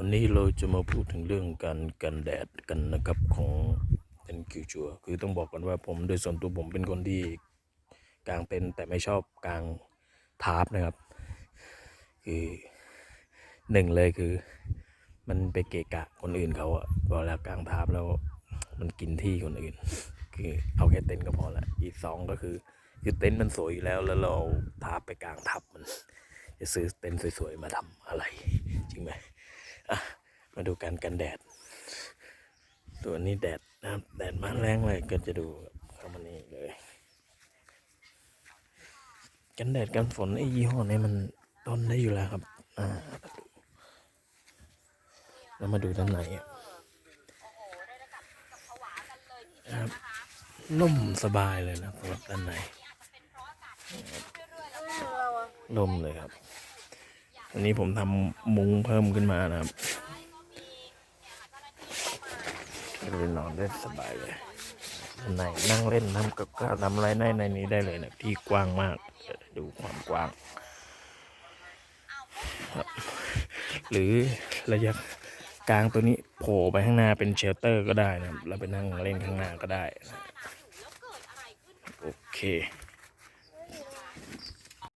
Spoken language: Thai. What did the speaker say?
วันนี้เราจะมาพูดถึงเรื่องการกันแดดกันนะครับของเป็นคิวชัวคือต้องบอกก่อนว่าผมโดยส่วนตัวผมเป็นคนที่กางเต็นแต่ไม่ชอบกางทาร์ปนะครับ คือหนึ่งเลยคือ มันไปเกะกะคนอื่นเขาอะเวลากางทาร์ปแล้วมันกินที่คนอื่น คือเอาแค่เต็นท์ก็พอละอีกสองก็คือ คือเต็นท์มันสวยอยู่แล้วแล้วเราทาร์ปไปกางทับมัน จะซื้อเต็นท์สวยๆมาทำอะไร มาดูการกันแดด ตัวนี้แดดนะครับ แดดมาแรงเลยก็จะดูเข้ามานี่เลย กันแดดกันฝนไอ้ยี่ห้อนี้มันทนได้อยู่แล้วครับ อ่าแล้วมาดูด้านในอะครับนุ่มสบายเลยนะสำหรับด้านในนุ่มเลยครับ อันนี้ผมทำมุ้งเพิ่มขึ้นมานะครับ เลยนอนได้สบายเลยด้านในนั่งเล่นน้ำกับข้าวทำไรในในนี้ได้เลยนะที่กว้างมากดูความกว้าง หรือระยะกลางตัวนี้โผล่ไปข้างหน้าเป็นเชลเตอร์ก็ได้นะเราไปนั่งเล่นข้างหน้าก็ได้นะโอเค